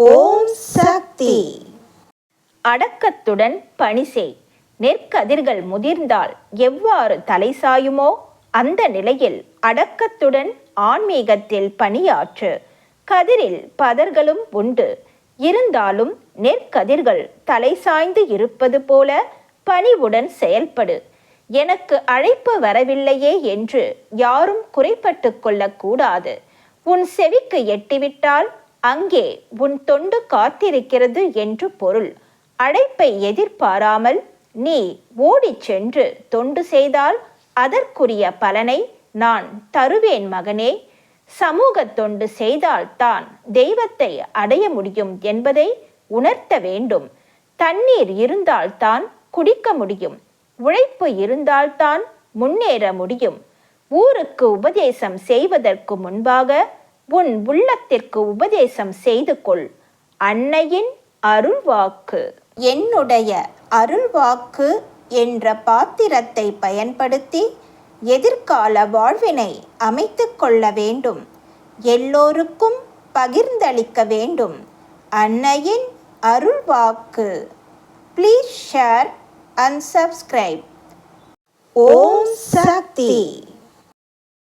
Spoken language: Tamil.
ஓம் சக்தி. அடக்கத்துடன் பணி செய். நெற்கதிர்கள் முதிர்ந்தால் எவ்வாறு தலை சாயுமோ? அந்த நிலையில் அடக்கத்துடன் ஆன்மீகத்தில் பணியாற்று. கதிரில் பதர்களும் உண்டு. இருந்தாலும் நெற்கதிர்கள் தலை சாய்ந்து இருப்பது போல பணிவுடன் செயல்படு. எனக்கு அழைப்பு வரவில்லையே என்று யாரும் குறைப்பட்டு கொள்ளக்கூடாது. உன் செவிக்கு எட்டிவிட்டால் அங்கே உன் தொண்டு காத்திருக்கிறது என்று பொருள். அழைப்பை எதிர்பாராமல் நீ ஓடிச் சென்று தொண்டு செய்தால் அதற்குரிய பலனை நான் தருவேன் மகனே. சமூக தொண்டு செய்தால்தான் தெய்வத்தை அடைய முடியும் என்பதை உணர்த்த வேண்டும். தண்ணீர் இருந்தால்தான் குடிக்க முடியும். உழைப்பு இருந்தால்தான் முன்னேற முடியும். ஊருக்கு உபதேசம் செய்வதற்கு முன்பாக உன் உள்ளத்திற்கு உபதேசம் செய்து கொள். அன்னையின் அருள்வாக்கு. என்னுடைய அருள்வாக்கு என்ற பாத்திரத்தை பயன்படுத்தி எதிர்கால வாழ்வினை அமைத்துக் கொள்ள வேண்டும். எல்லோருக்கும் பகிர்ந்தளிக்க வேண்டும். அன்னையின் அருள்வாக்கு. Please share and subscribe Om Shakti.